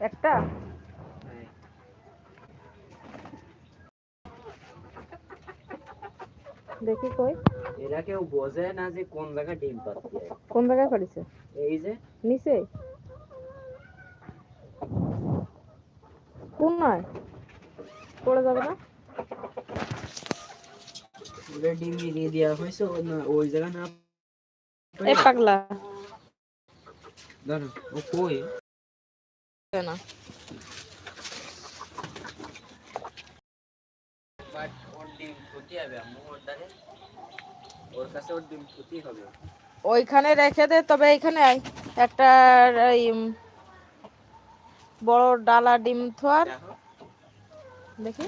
একটা। দেখি কই। এরা কেউ বোঝে না যে কোন জায়গায় ডিম পাচ্ছে কোন জায়গায় পারিছে এই যে। নিচে? কোন নয়? পড়ে যাবে না? ওরা ডিম মিলিয়ে দেওয়া হয়েছে না ওই জায়গা না এই পাগলা। ধরো ও কই? না। ওইখানে রেখে দে তবে এইখানে আয় একটা বড় ডালা ডিম থোয়ার। দেখো।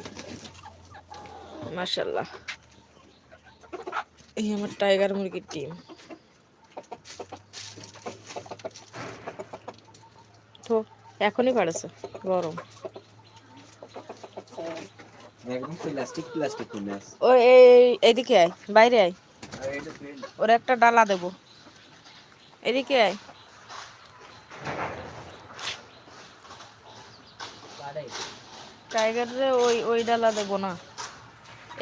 মাশাল্লাহ এই আমার টাইগার মুরগির ডিম। তো এখনই পারেছে গরম। ও এই এদিকে আয় বাইরে আয়। ওর একটা ডালা দেব। এদিকে আয়। টাইগারে ওই ওই ডালা দেবো না।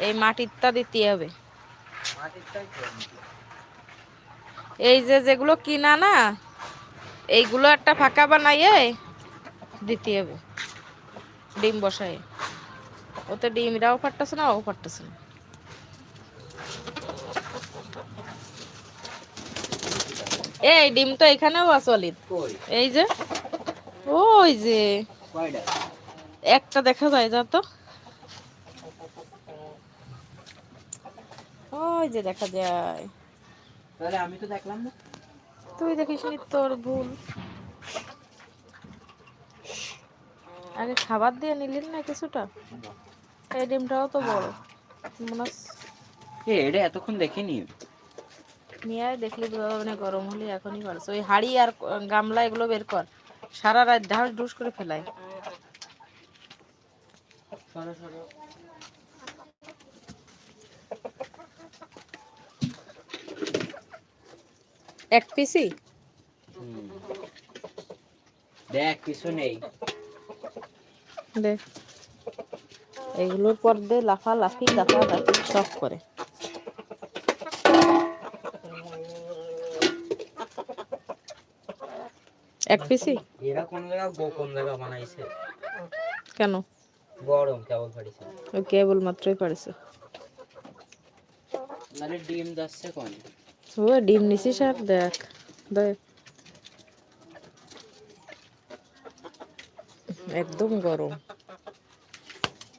এই মাটিরটা দিতে হবে। এই যে যেগুলো কিনা না এইগুলো একটা ফাঁকা বানাইয়ে দিতে হবে। ডিম বসায় ওতে ডিমরাও ফাটতেছে না ও ফাটতেছে না। এই ডিম তো এখানেও আছে অলিদ এই যে ওই যে। একটা দেখা যায় যা তো। ওই যে দেখা যায়। তাহলে আমি তো দেখলাম না। তুই দেখিস নি তোর ভুল। আগে খাবার দিয়ে নিলি না কিছুটা? এই ডিমটাও তো বড়। মনে এ এটা এতক্ষণ দেখিনি। নিয়ে দেখলি বোঝা যাবে না গরম হলে এখনই পারছে ওই হাড়ি আর গামলা এগুলো বের কর। সারা রাত ঢাস ঢুস করে ফেলাই। এক পিসি? দেখ কিছু নেই। দেখ এগুলোর পর দে লাফা লাফি লাফা লাফি সব করে। এক পিসি? এরা কোন জায়গা? গোপন জায়গা বানাইছে? কেন? গরম কেবল পারিছে ওই কেবল মাত্রই পারেছে মানে ডিম যাচ্ছে কোন? ও ডিম নিছিস আর দেখ দেখ। একদম গরম।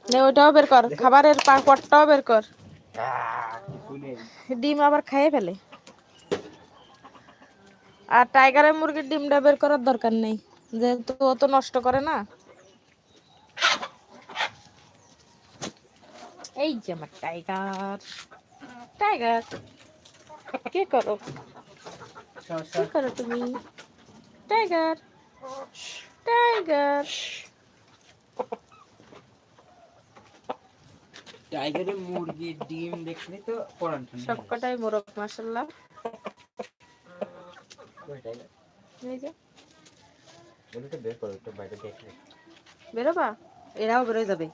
নে ওইটাও বের কর খাবারের পটটাও বের কর। ডিম আবার খাইয়ে ফেলে। আর টাইগারের মুরগির ডিমটা বের করার দরকার নেই যেহেতু ও তো নষ্ট করে না। এই যে আমার টাইগার টাইগার কে করো? কি করো তুমি? Tiger tiger. টাইগারের মুরগির ডিম দেখলে তো সবকটাই মোরগ বেরোবা? এরাও বেরোয় যাবে।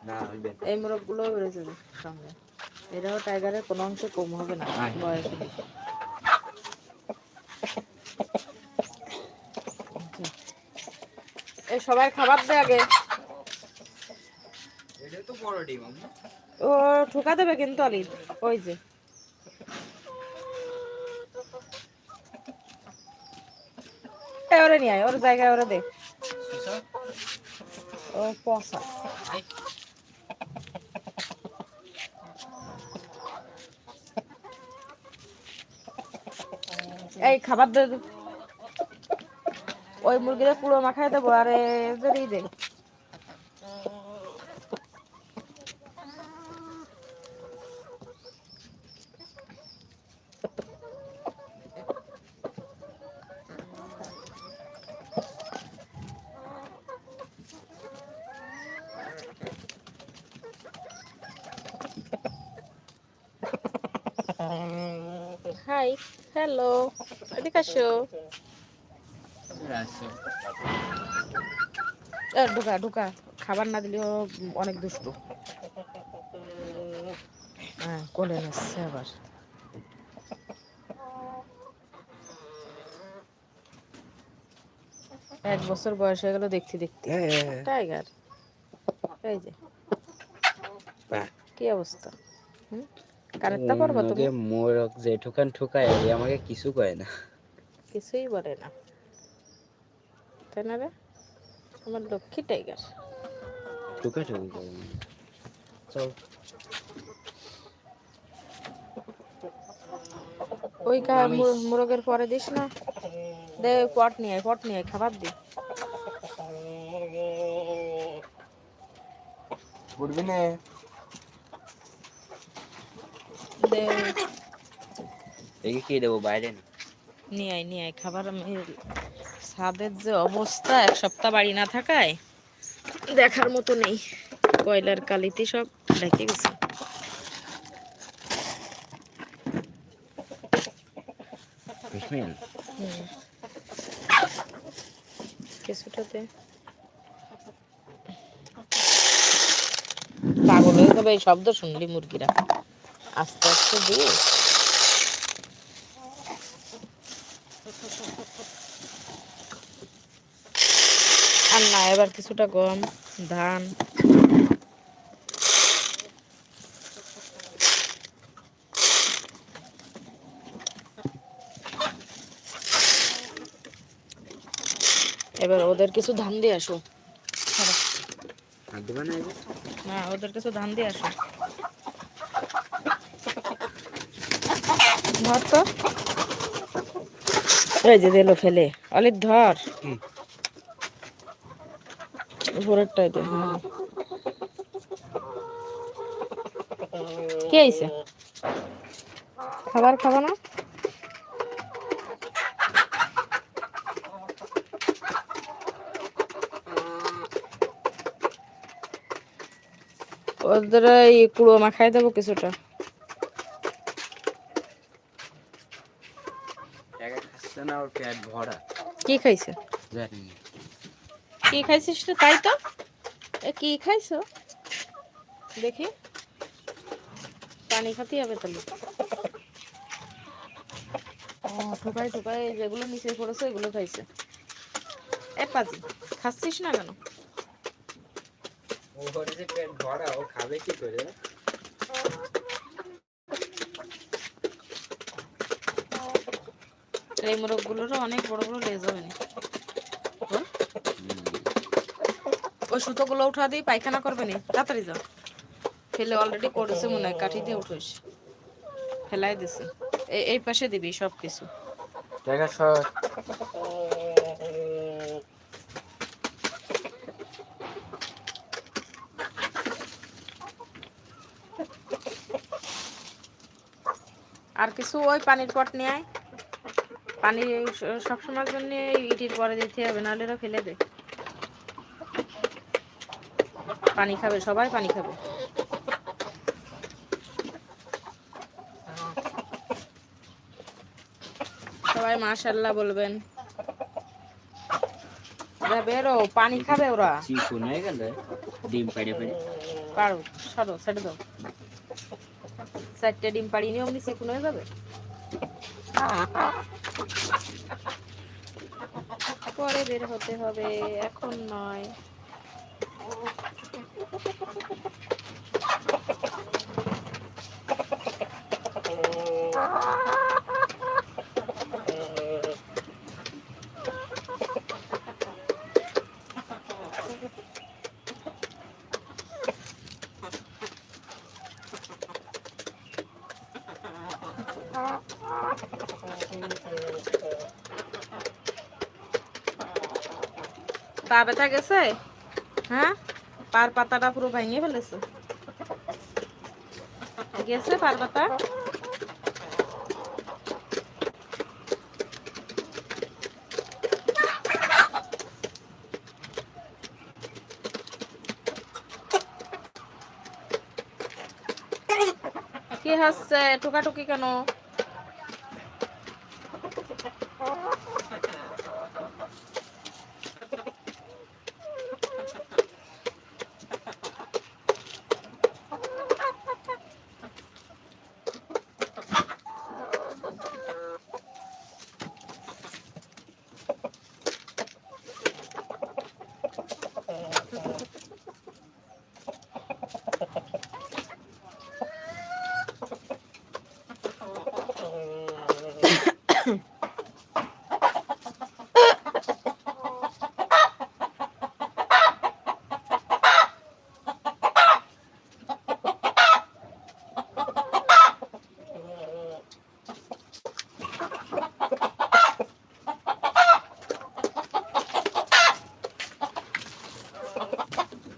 এই মোরগ গুলোও বেরোয় যাবে সঙ্গে এরাও টাইগারের কোনো অংশে কম হবে না। বয়স এই সবাই খাবার দে আগে এটা তো বড় ডিম আম্মু। ও, ঠোকা দেবে কিন্তু ওই যে। ওরে নিয়ে ওর জায়গায় ওরে দে। এই, খাবার দে। ওই মুরগিরে পুরো মাখাই দেবো, আর এদেরই দে হাই হ্যালো এদিকে আসো। ঢুকা ঢুকা। খাবার না দিলেও অনেক দুষ্টু। হ্যাঁ কোলে নিচ্ছে আবার। এক বছর বয়স হয়ে গেল দেখতে দেখতে। টাইগার। এই যে। কি অবস্থা? কানেরটা পরবা তুমি? ওকে মোর যে ঠুকান ঠুকায় এ আমাকে কিছু কয় না। কিছুই বলে না। তাই না রে? আমার লক্ষ্মী টাইগার ঠুকা ঠুকি করে না। চল। ওই কা মুরগের পরে দিস না। দে পট নিয়ে পট নিয়ে খাবার দি। উঠবি না। দে। দেখি কি দেবো বাইরে নিয়ে আয় নিয়ে আয়। খাবার আমি ছাদের যে অবস্থা এক সপ্তাহ বাড়ি না থাকায় দেখার মতো নেই। কয়লার কালিতে সব ঢেকে গেছে। কিছুটাতে পাগল হয়ে যাবে এই শব্দ শুনলি মুরগিরা। আস্তে আস্তে দিয়ে। আর না এবার কিছুটা গম ধান। এবার ওদের কিছু ধান দিয়ে আসো। না না ওদের কিছু ধান দিয়ে আসো। ধর তো এই যে দিল ফেলে। অলির ধর। উপরেরটাই দে। কে আইছে? খাবার খাব না? ওদের এই কুড়ো মাখাই দেবো কিছুটা একা ওর পেট ভরা। কি খাইছে? জানি কি খাইছিস রে তাই তো? কি খাইছো? দেখি। পানি খাতে হবে তাহলে। ঠোকাই ঠোকাই যেগুলো নিচে পড়েছে এগুলো খাইছে। এ পাজি খাচ্ছিস না কেন? ওর পেট ভরা ও খাবে কি করে? এই মোরগগুলোরও অনেক বড় বড় লেজ হবে না? ওই সুতোগুলো উঠা দিয়ে পায়খানা করবে না? তাড়াতাড়ি যাও ফেলে অলরেডি করেছে মনে হয় কাঠি দিয়ে উঠোস। ফেলাই দিছে। এই এই পাশে দিবি সব কিছু দেখা সর। আর কিছু ওই পানির পট নিয়ে আয়। পানি স- সবসময়ের জন্য ইটির পরে দিতে হবে নাহলে ওরা ফেলে দে পানি খাবে সবাই পানি খাবে। সবাই মাশাল্লাহ বলবেন। বেরো পানি খাবে ওরা। চিকুন হয়ে গেল। ডিম পেড়ে পেড়ে। পারো সরো ছেড়ে দাও। চারটে ডিম পাড়ি নিয়ে অমনি সেকুন হয়ে যাবে। পরে বের হতে হবে এখন নয়। ব্যথা গেছে? হ্যাঁ? পার পাতাটা পুরো ভেঙে ফেলেছে। গেছে পার পাতা? কি হচ্ছে? টুকাটুকি কেন?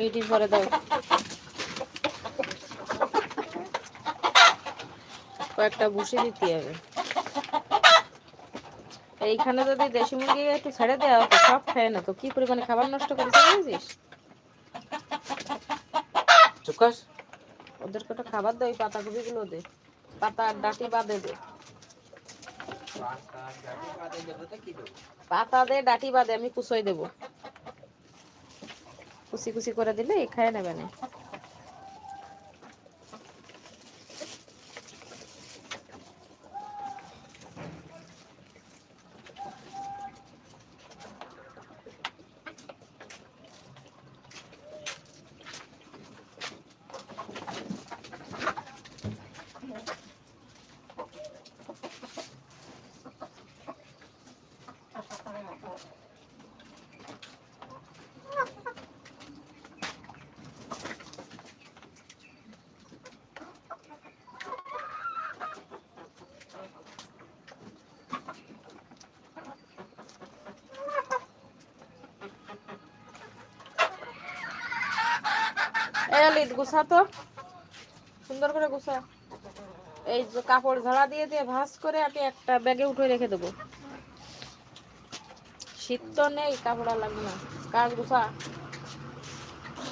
এইটি পরে দাও। কয়েকটা ভুষি দিতে হবে। এইখানে যদি দেশি মুরগি একটু ছেড়ে দেওয়া হতো সব খায় না তো কি পরিমাণে খাবার নষ্ট করেছে চুকাস ওদের কটা খাবার দে ওই পাতা গুলো দে। পাতা আর ডাটি বাদে দে পাতা দে ডাটি বাদে আমি কুচই দেবো। কুচি করে দিলে এখানে নেবে না এই অলিত গুছা তো। সুন্দর করে গুছা। এই যে কাপড় ঝাড়া দিয়ে দিয়ে ভাঁজ করে আমি একটা ব্যাগে উঠে রেখে দেবো। শীত তো নেই, কাপড় আর লাগবে না। কাজ গুছা।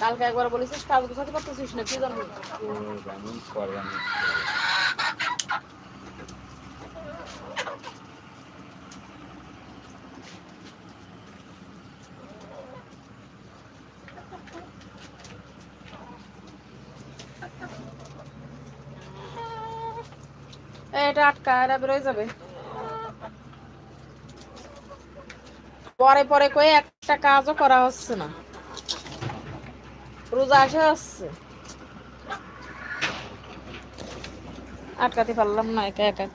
কালকে একবার বলেছিস কাজ গুছাতে পারতেছিস না, কি জানি। আটকা এরা বেরোয় যাবে। পরে পরে কয়ে একটা কাজও করা হচ্ছে না। রোজা আসে আসছে আটকাতে পারলাম না, একা একা।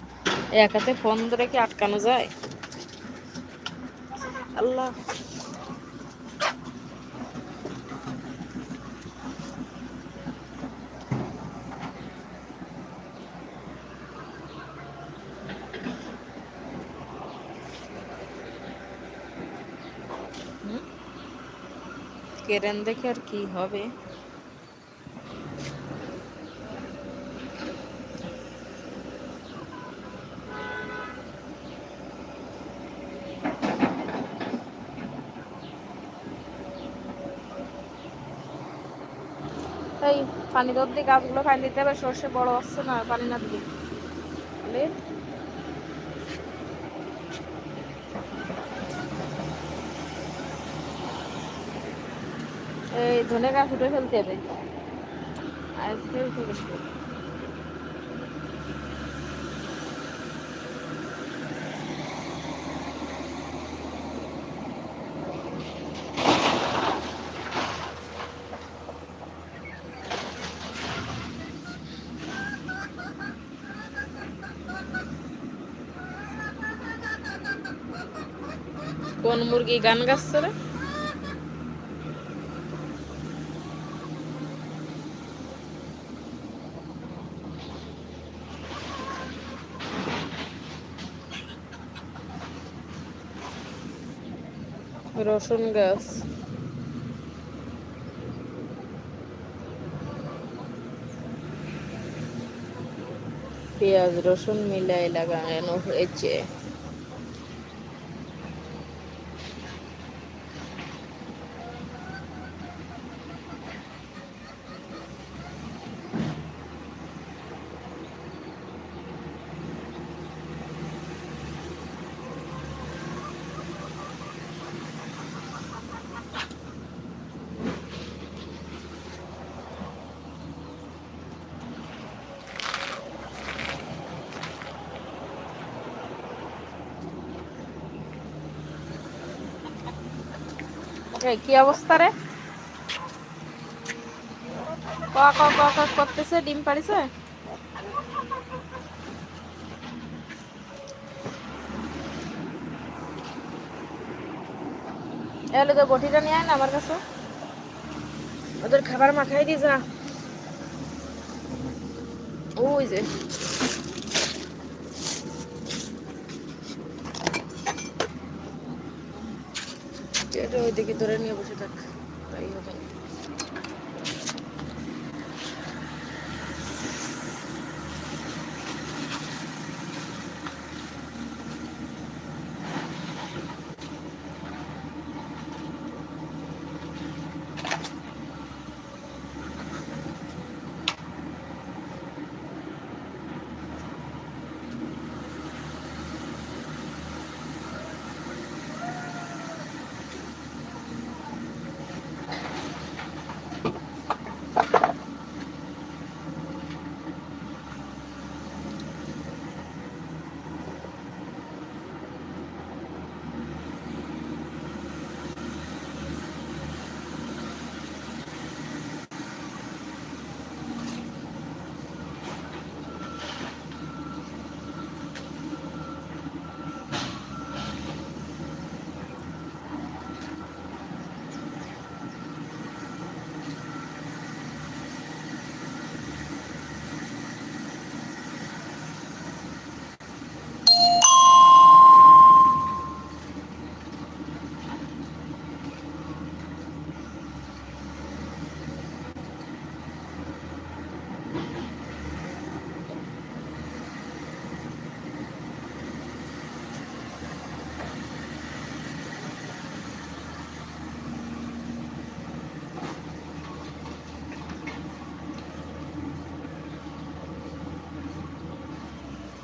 একাতে ফোন ধরে কি আটকানো যায়? আল্লাহ। কেরেন দেখে আর কি হবে? পানি দর দিয়ে গাছগুলো পানি দিতে হবে, সর্ষে বড় আসছে না, পানি না দিলে? এই ধনে গাছ উঠে ফেলতে হবে। আজকে কোন মুরগি গান গাচ্ছে রে? রসুন গাছ। পেঁয়াজ রসুন মিলাই লাগানো হয়েছে। এই কি অবস্থা রে? ক ক ক করতেছে, ডিম পারিছে এলে তো বটিটা নিয়ে না আমার কাছে। ওদের খাবার মাখাই দি যা। ওই যে। এটা ওইদিকে ধরে নিয়ে বসে থাক তাই হবে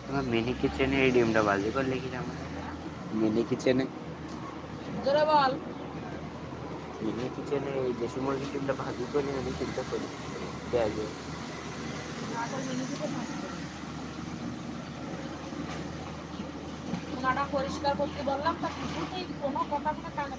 তোমার মিনি কিচেনে এই ডিমটা বাজি করলে কি জানো মিনি কিচেনে? জোরে বল। মিনি কিচেনে এই দেশি মুরগির ডিমটা ভাজি করলে আমি চিন্তা করি। পেঁয়াজে। পরিষ্কার করতে বললাম তা কিছুতেই কোনো কথা কোনো কানে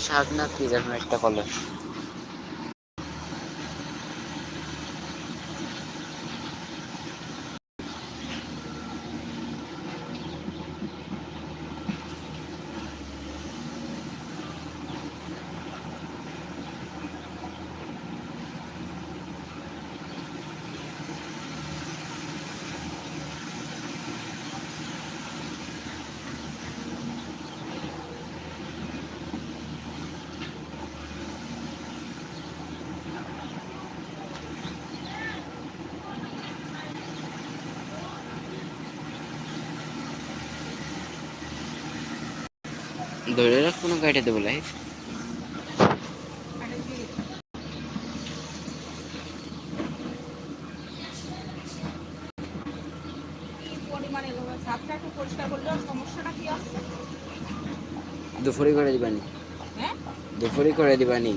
শাক না কি যেন একটা বলে ধরে রাখ কোনো গাড়ি দেবো লাইফ দুপুরে করে দিবানি। হ্যাঁ? দুপুরে করে দিবানি।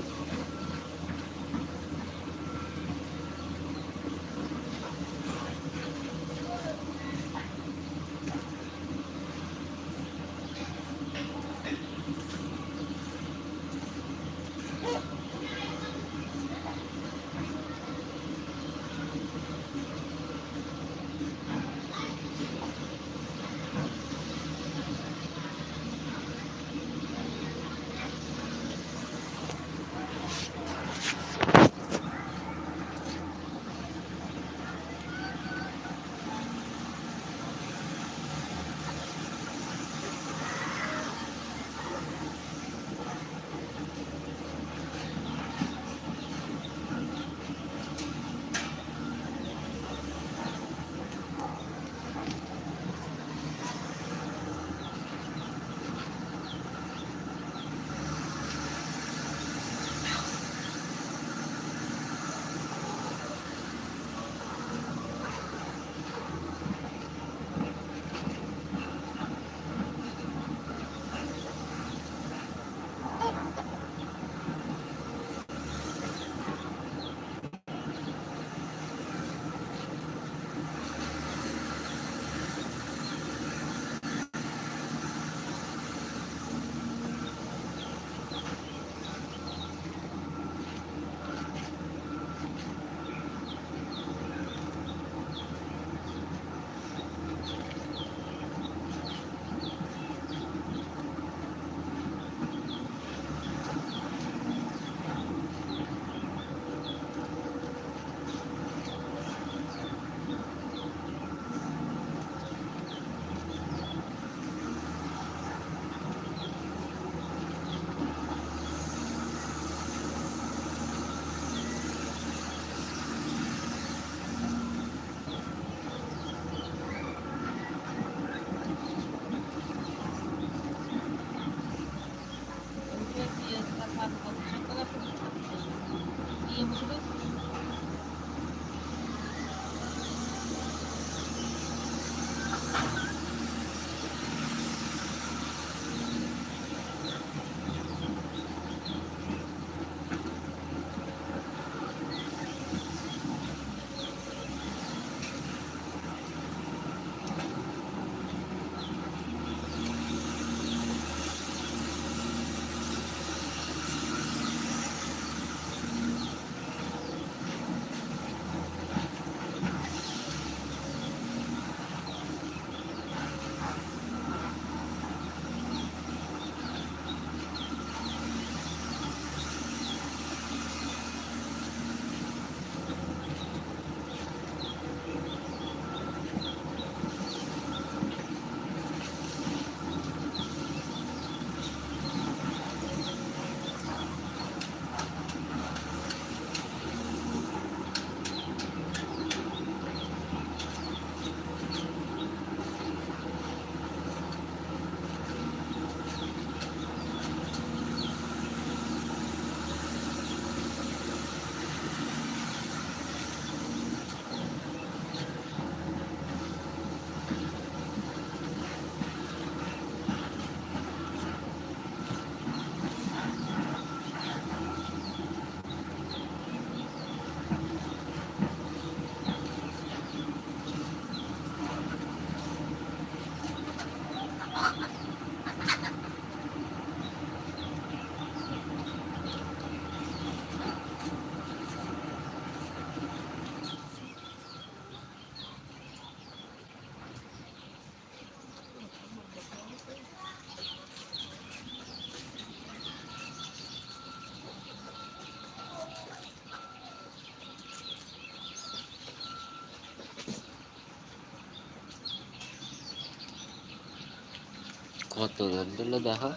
কত লোড দিল দেখো।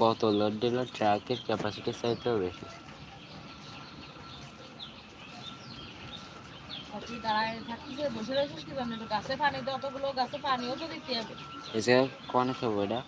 কত লোড দিল ট্রাকের ক্যাপাসিটি চাইতেও বেশি। এসে কনে খাব এটা?